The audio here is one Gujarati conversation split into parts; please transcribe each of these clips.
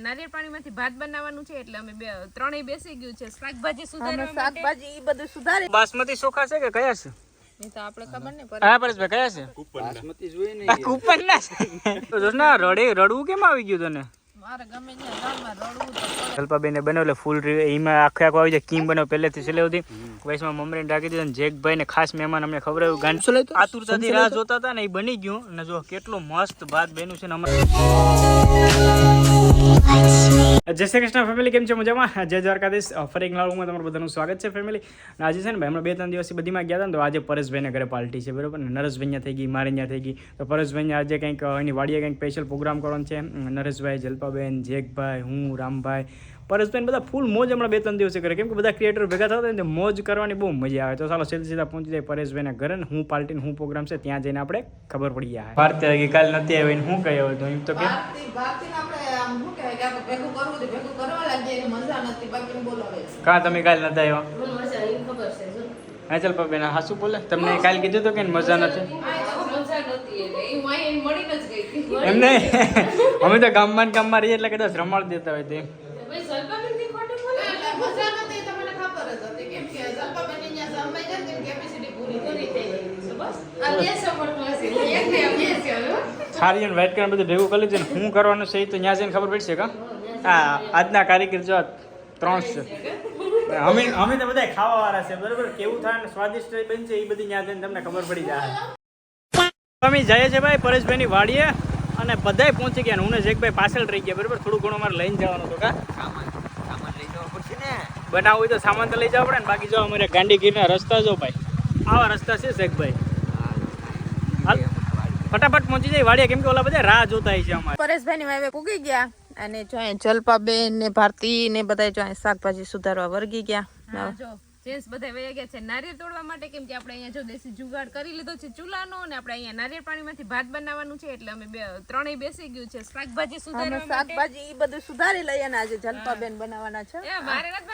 નારિયેળ પાણીમાંથી ભાત બનાવવાનું છે એટલે અમે બે ત્રણેય બેસી ગયું છે શાકભાજી સુધારવા શાકભાજી ઈ બધું સુધારી બાસમતી ચોખા છે કે કયા છે? એ તો આપણે ખબર ને હા પરેશભાઈ કયા છે? બાસમતી જોઈએ ને આ ના તો જોશ ના રડે રડવું કેમ આવી ગયું તને? મારે ગમે. જલપાબેને બનાવ્યો એટલે ફૂલ રી- એમાં આખે આખો આવી જાય. કીમ બનાવ પહેલેથી છેલ્લે સુધી. વયસમાં મમરીને રાખી દીધું અને જેકભાઈ ને ખાસ મહેમાન અમને ખબર આવ્યું ગાંડ આતુરતાથી રાહ જોતા હતા ને એ બની ગયું. અને જો કેટલું મસ્ત ભાત બન્યું છે ને અમારે જય શ્રી કૃષ્ણ ફેમિલી કેમ છે મજામાં? જય દ્વારકાધીશ. ફરી એક નવા તમારું બધાનું સ્વાગત છે ફેમિલી અને આજે છે ને ભાઈ હમણાં બે ત્રણ દિવસથી બધીમાં ગયા હતા ને તો આજે પરેશભાઈના ઘરે પાર્ટી છે બરોબર ને? નરેશભાઈ થઈ ગઈ મારી અહીંયા થઈ ગઈ. તો પરેશભાઈ આજે કંઈક એની વાડીએ કંઈક સ્પેશિયલ પ્રોગ્રામ કરવાનો છે નરેશભાઈ જલપાબેન જેકભાઈ હું રામભાઈ. પરેશભાઈ બધા ફૂલ મોજ હમણાં બે ત્રણ દિવસે કરે. કેમ કે બધા ક્રિએટર ભેગા થતા હોય ને મોજ કરવાની બહુ મજા આવે. તો ચાલો સીધા સીધા પહોંચી જાય પરેશભાઈના ઘરે ને. હું પાર્ટી હું પ્રોગ્રામ છે ત્યાં જઈને આપણે ખબર પડી જાય. ભારતીય કાલ નથી આવીને હું કહ્યું તો એમ તો કે આમ શું કહેવાય કે આપણે ભેગું કરવું હતું, ભેગું કરવા લાગીએ એને મજા નથી બાકી બોલાવે છે. કાં તમે કાલ નતા આવ્યા? હા ચાલ બેન હાસુ બોલે. તમને કાલ કીધું તો કે મજા નથી? એમ નહીં? અમે તો ગામમાં ગામમાં રહીએ એટલે કદાચ રમાડ દેતા હોય તે ભાઈ સલમાબેનની ખોટું બોલે? એટલે મજા નથી તો મને ખબર જ હતી. કેમ કે જલપાબેન અહીંયા સમય જાય કેપેસિટી પૂરી કરી થઈ બસ. આ બે સપોર્ટમાં છે એક ને આ છે હવે સારી અને વ્હાઈટ કલર બધું ભેગું કરી લીધું ને હું કરવાનું છે એ તો ત્યાં જઈને ખબર પડશે કા હા. આજના કારીગર જો ત્રણ છે. અમે અમે તો બધા ખાવા વાળા છે બરોબર? કેવું થાય ને સ્વાદિષ્ટ બનશે એ બધી ત્યાં જઈને તમને ખબર પડી જાય. અમે જઈએ છે ભાઈ પરેશભાઈની વાડીએ. અને બધાય પહોંચી ગયા ને હું ને જેકભાઈ પાછળ રહી ગયા બરોબર? થોડું ઘણું અમારે લઈને જવાનું હતું કા? બનાવવું હોય તો સામાન તો લઈ જવા પડે ને બાકી જો અમારે ગાંડી ગીરના રસ્તા જો ભાઈ. આવા રસ્તા છે શેખભાઈ ફટાફટ પહોંચી જાય વાડીએ. કેમ કે ઓલા બધા રાહ જોતા છે અમારે. પરેશભાઈની વાવે પૂગી ગયા અને જો અહીંયા જલપાબેન ને ભારતી ને બધા જો અહીંયા શાકભાજી સુધારવા વર્ગી ગયા. જેન્ટ્સ બધા વહી ગયા છે. નારિયેળ તોડવા માટે કેમ કે આપણે અહીંયા જો દેશી જુગાડ કરી લીધો છે ચૂલાનો અને આપણે અહીંયા નારિયેળ પાણીમાંથી ભાત બનાવવાનું છે એટલે અમે બે ત્રણેય બેસી ગયું છે. શાકભાજી સુધારવા માટે. શાકભાજી ઈ બધું સુધારી લઈએ અને આજે જલપાબેન બનાવવાના છે.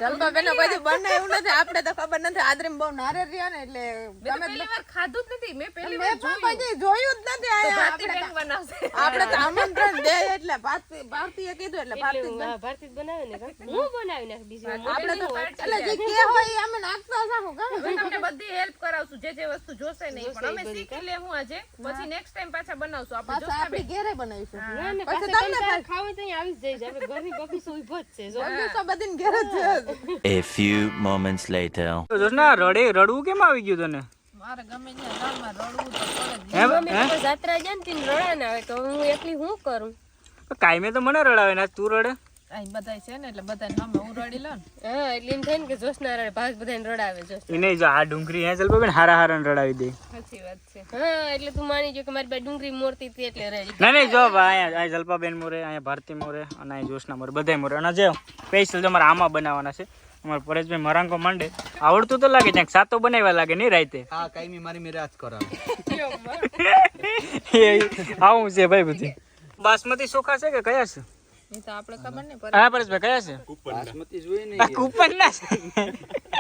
જલપાબેન કોઈ બનાવ્યું નથી. આપણે તો ખબર નથી. આદરીમ બહુ નારિયેળ રહ્યા ને એટલે તમે પહેલી વાર ખાધું જ નથી. મેં પહેલી વાર જોયું. જોયું જ નથી બનાવશે. આપણે તો આમંત્રણ દે એટલે ભારતીય કીધું એટલે ભારતીય જ બન- ભારતી જ બનાવે ને હું બનાવી નાખ બીજું આપણે તો એટલે જે કે હોય અમે નાખતા જાહું ગમે તમને બધી હેલ્પ કરાવશું જે જે વસ્તુ જોશે નહીં પણ. અમે શીખી લેવું આજે. પછી નેક્સ્ટ ટાઈમ પાછા બનાવશું. આપણે પાછા આપણે ઘેરે બનાવીશું. ના, ના, પછી તમને તમે તો આવી જ જઈશ. આપણે ઘરની બકરી તો ઊભો છે. જો. તો બધીને ઘેર જ A few moments later. તો રડે રડવું કેમ આવી ગયું તને? મારે ગમે ત્યાં ગામમાં રડવું તો પડે હે? જાત્રા જાય ને તેને રડા ના આવે તો હું એકલી શું કરું? કાયમે તો મને રડાવે ને તું રડે? અહીં બધાય છે ને એટલે બધાને સામે હું રડી લઉં હા એટલે એમ થાય ને કે જોશ રડે ભાગ બધાને રડાવે જોશ એ જો આ ડુંગળી હે ચાલ બેન હારા હારા રડાવી દે. સાચી વાત છે. હા એટલે તું માની જો કે મારી પાસે ડુંગળી મોરતી હતી એટલે રડી ના નહીં જો ભાઈ અહીંયા અહીંયા જલ્પાબેન મોરે અહીંયા ભારતી મોરે અને અહીંયા જોશના મોરે બધાય મોરે. અને જે સ્પેશિયલ તમારે આમાં બનાવવાના છે અમારે પરેશભાઈ મરાંકો માંડે. આવડતું તો લાગે ક્યાંક સાતો બનાવ્યા લાગે નહીં રાતે? હા કાયમી મારી મેરે આજ કરાવે. આવું છે ભાઈ બધી. બાસમતી ચોખા છે કે કયા છે? એ તો આપણે ખબર નહીં હા પરેશભાઈ કયા છે? બાસમતી જોઈએ ને કૂપન ના છે.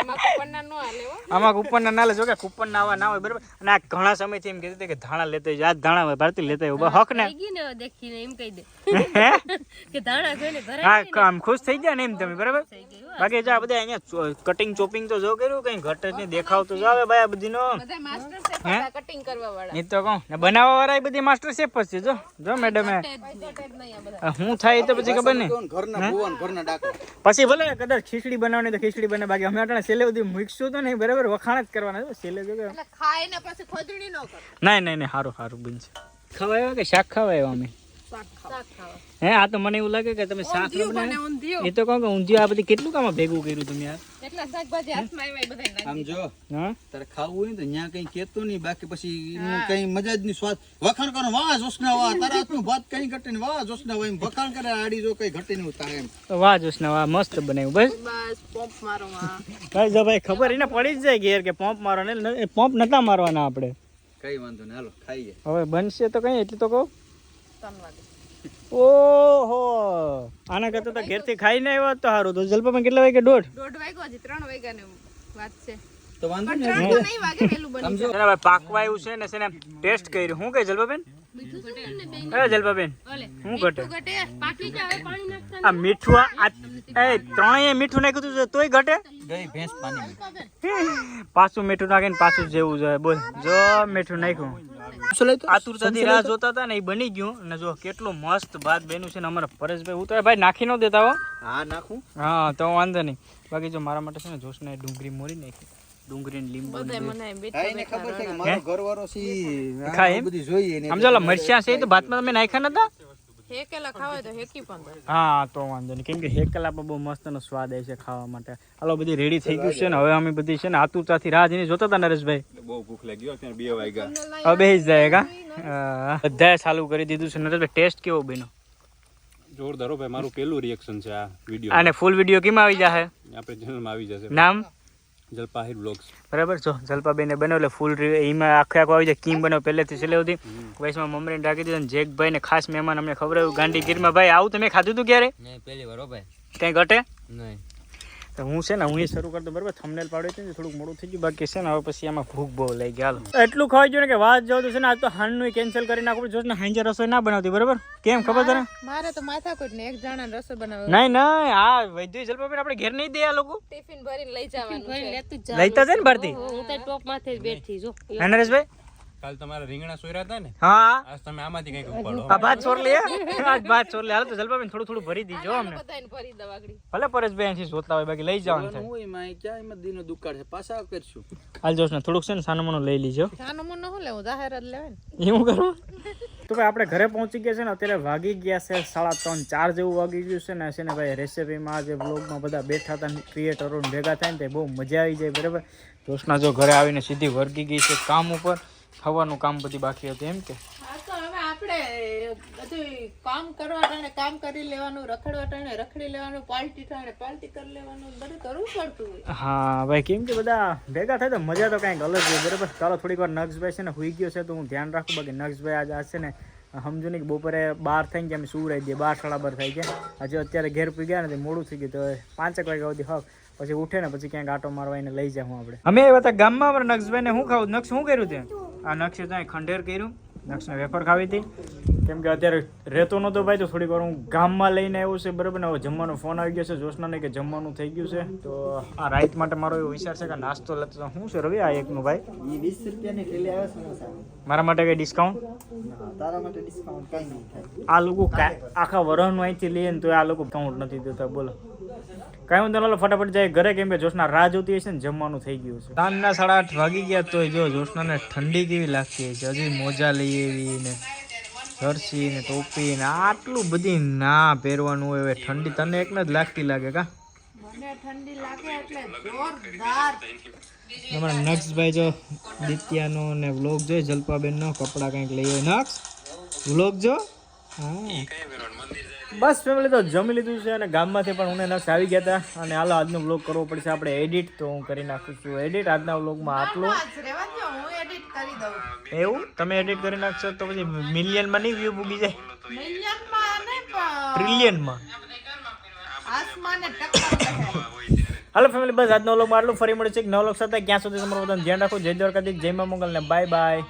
એમાં કુપનના ન હાલે હો. આમાં કૂપન ના ના લે કે કૂપન ના આવા ના હોય બરાબર? અને આ ઘણા સમયથી એમ કહેતી કે ધાણા લેતા આજ ધાણા હોય ભારતી લેતા હોય. હક ને? થઈ ગઈ ને હવે દેખીને એમ કહી દે. કે ધાણા જોઈને ભરાય હા આમ ખુશ થઈ ગયા ને એમ તમે બરાબર? બાકી જો આ બધા અહીંયા કટિંગ ચોપિંગ તો જો કર્યું કઈ ઘટ જ નહીં દેખાવ તો જાવે આવે ભાઈ આ બધીનો. બધા માસ્ટર શેફ હતા કટિંગ કરવા વાળા એ તો કહું ને બનાવવા વાળા એ બધી માસ્ટર શેફ જ છે જો જો મેડમ હું થાય તો પછી ખબર નહીં ઘરના ભુવન ઘરના ડાકરા પછી ભલે કદાચ ખીચડી બનાવવાની તો ખીચડી બને બાકી અમે અટાણે સેલે સુધી મૂકશું તો નહીં બરાબર? વખાણ જ કરવાના છે. છેલ્લે જો એટલે ખાય ને પછી ખોદણી ન કર. ના નહીં નહીં સારું સારું બનશે ખવાય કે શાક ખવાય અમે? હે આ તો મને એવું લાગે કે તમે શાક. એ તો કહો કે ઊંધિયું આ બધી કેટલું કામ ભેગું કર્યું તમે યાર? કેટલા શાકભાજી હાથમાં આવ્યા એ બધાય આમ જો હા? તારે ખાવું હોય ને તો ન્યા કઈ કેતું નહીં બાકી પછી કઈ મજા જ નહીં સ્વાદ. વખાણ કરો વાહ જોશના વાહ તારા હાથનું ભાત કઈ ઘટે ને વાહ જોશના વાહ એમ વખાણ કરે આડી જો કઈ ઘટે નહીં તારે એમ. તો વાહ જોશના વાહ મસ્ત બનાવ્યું બસ. બસ પોપ મારો ભાઈ જો ભાઈ ખબર એને પડી જ જાય ઘેર કે પંપ મારો ને પંપ નતા મારવાના આપણે. કઈ વાંધો નહીં હાલો ખાઈએ. હવે બનશે તો કઈ એટલું તો કહું. ઓહો! આના કરતા તો ઘેરથી ખાઈને આવ્યો તો સારું તો જલપામાં કેટલા વાગે દોઢ? દોઢ વાગ્યો હજી ત્રણ વાગ્યાની વાત છે. તો વાંધો નહીં. વાગે વહેલું બની સમજો. એના ભાઈ પાકવા આવ્યું છે ને છે ટેસ્ટ કર્યું. હું કઈ જલપાબેન? જલપાબેન? હું ઘટે? પાણી નાખતા આ મીઠું આ આ- એ ત્રણેય મીઠું નાખ્યું હતું તોય ઘટે? ગઈ ભેંસ પાણી પાછું મીઠું નાખીને પાછું જેવું જોઈએ બોલ. જો મીઠું નાખ્યું. આતુરતાથી રાહ જોતા હતા ને એ બની ગયું. ને જો કેટલું મસ્ત ભાત બન્યું છે ને અમારા પરેશભાઈ હું તો ભાઈ નાખી ન દેતા હો. હા નાખું. હા તો વાંધો નહીં. બાકી જો મારા માટે છે ને જોશને ડુંગળી મોરી નાખી. ડુંગળી ને લીંબુ બધું. મને બેઠા ખબર છે કે મારો ઘરવાળો સી ખાય? બધું જોઈએ ને આમ જો છે એ તો ભાતમાં તમે નાખ્યા નતા? હેકેલા ખાવા તો હેકી પણ હા તો વાંધો નહીં. કેમ કે હેકલા પર બહુ મસ્તનો સ્વાદ આવે છે ખાવા માટે. હાલો બધી રેડી થઈ ગયું છે ને? હવે અમે બધી છે ને આતુરતાથી રાહ જોઈને જોતા હતા નરેશભાઈ. બહુ ભૂખ લાગી ગયો અત્યારે બે વાગ્યા. હવે બેસી જાય કા? બધાએ ચાલુ કરી દીધું છે. નરેશભાઈ ટેસ્ટ કેવો બન્યો? જોરદાર ભાઈ મારું પહેલું રિએક્શન છે આ વીડિયો અને ફૂલ વીડિયો કેમ આવી જશે આપણે ચેનલમાં આવી જશે. નામ? જલપાહિર બ્લોગ્સ. બરાબર? જો જલપાબેને બનાવ્યો એટલે ફૂલ એમાં આખે આખો આવી જાય. કીમ બનાવ પહેલેથી છેલ્લે સુધી. વૈશમાં મમરીને રાખી દીધું જેકભાઈ ને ખાસ મહેમાન અમને ખબર આવ્યું ગાંધીગીરમાં ભાઈ આવું તમે ખાધું હતું ક્યારે? પહેલી વાર ભાઈ. કઈ ઘટે? નહીં. તો હું છે ને હું એ શરૂ કરતો બરાબર? થમનેલ પાડ્યું હતું ને થોડુંક મોડું થઈ ગયું. બાકી છે ને હવે પછી આમાં ભૂખ બહુ લઈ ગયા એટલું ખવાઈ ગયું ને કે વાત જવું તો છે ને આજ તો હાનનું કેન્સલ કરી નાખવું જો ને હાંજે રસોઈ ના બનાવતી બરાબર? કેમ ખબર તને? મારે તો માથાકૂટ ને એક જણા રસોઈ બનાવે નહીં નહીં આ વૈદ્ય જલપાબેન આપણે ઘેર નહીં દે આ લોકો. ટિફિન ભરીને લઈ જવાનું છે. લેતું જ લઈતા છે ને ભરતી હું તો ટોપ માથે બેઠી જો નરેશભાઈ? કાલ તમારા રીંગણા સોયરા હતા ને હા. આજ તમે આમાંથી કંઈક ઉપાડો. આ ભાત છોડ લે. આજ ભાત છોડ લે. હાલ તો જલપાબેન થોડું થોડું ભરી દીજો અમને. બધાને ભરી દો આગળ. ભલે પરેશભાઈ અહીંથી જોતા હોય બાકી લઈ જવાનું છે હું એમાં ક્યાં એમાં દીનો દુકાળ છે. પાછા કરશું. હાલ જોશ ને થોડુંક છે ને સાનું લઈ લીજો. નાનું હું લેવું? જાહેર જ લેવાય એવું કરું? તો ભાઈ આપણે ઘરે પહોંચી ગયા છે ને અત્યારે વાગી ગયા છે સાડા ત્રણ ચાર જેવું વાગી ગયું છે ને છે ને ભાઈ રેસીપીમાં જે બ્લોગમાં બધા બેઠા હતા ક્રિએટરો ભેગા થાય ને તે બહુ મજા આવી જાય બરાબર? જોશના જો ઘરે આવીને સીધી વર્ગી ગઈ છે કામ ઉપર. ખાવાનું કામ બધી બાકી હતું એમ કે? હા તો હવે આપણે બધું કામ કરવા ટાણે કામ કરી લેવાનું રખડવા ટાણે રખડી લેવાનું પાલટી ટાણે પાલટી કરી લેવાનું બધું કરવું પડતું હોય. હા ભાઈ કેમ કે બધા ભેગા થાય તો મજા તો કંઈક અલગ હોય બરાબર? ચાલો થોડીક વાર નક્ષભાઈ છે ને હુઈ ગયો છે તો હું ધ્યાન રાખું બાકી નક્ષભાઈ આજે આ છે ને સમજો ને કે બપોરે બાર થઈને કે અમે રહી દઈએ બાર સાડા બાર થઈ ગયા હજુ અત્યારે ઘેર પી ગયા ને મોડું થઈ ગયું તો પાંચેક વાગ્યા સુધી હક પછી ઉઠે ને પછી ક્યાંક આટો મારવા એને લઈ જાઉં આપણે. અમે આવ્યા હતા ગામમાં અમારા નક્ષભાઈને શું ખાવું નક્ષ શું કર્યું તે આ નક્ષે ત્યાં ખંડેર કર્યું. નક્ષને વેફર ખાવી હતી. કેમ કે અત્યારે રહેતો નહોતો ભાઈ તો થોડીક વાર હું ગામમાં લઈને આવ્યો છે બરાબર? ને હવે જમવાનો ફોન આવી ગયો છે જોશનાને કે જમવાનું થઈ ગયું છે. તો આ રાઈટ માટે મારો એવો વિચાર છે કે નાસ્તો લેતો તો શું છે રવિ આ એકનું ભાઈ? વીસ રૂપિયાની થેલી આવે સમોસા. મારા માટે કઈ ડિસ્કાઉન્ટ તારા માટે ડિસ્કાઉન્ટ કઈ નહીં થાય. આ લોકો આખા વરહનું અહીંથી લઈએ ને તો આ લોકો કાઉન્ટ નથી દેતા બોલો. કાંઈ વાંધો હાલો ફટાફટ જાય ઘરે કેમ કે જોશના રાહ જોતી હશે ને જમવાનું થઈ ગયું છે. સાંજના સાડા આઠ વાગી ગયા તો જો જોશનાને ઠંડી કેવી લાગતી હશે. હજી મોજા લઈ એવી ને જર્સી ને ટોપી ને આટલું બધી ના પહેરવાનું હોય હવે. ઠંડી તને એકને જ લાગતી લાગે કા? મને ઠંડી લાગે એટલે જોરદાર. અમારા નક્ષભાઈ જો દિત્યાનો ને વ્લોગ જોઈ જલપાબેનનો કપડાં કંઈક લઈએ નક્ષ વ્લોગ જો? હા. બસ ફેમિલી તો જમી લીધું છે અને ગામમાંથી પણ હું નક્ષ આવી ગયા હતા. અને હાલો આજનો બ્લોગ કરવો પડશે. આપણે એડિટ તો હું કરી નાખું છું. એડિટ આજના બ્લોગમાં આટલું. એવું? તમે એડિટ કરી નાખશો તો પછી મિલિયનમાં નહીં વ્યૂ પૂગી જાય? ટ્રિલિયનમાં હાલો ફેમિલી બસ આજનો બ્લોગમાં આટલું. ફરી મળે છે એક નવ લોક સાથે. ક્યાં સુધી તમારું બધાનું ધ્યાન રાખો. જય દ્વારકાધીશ જય મા મંગલ ને બાય બાય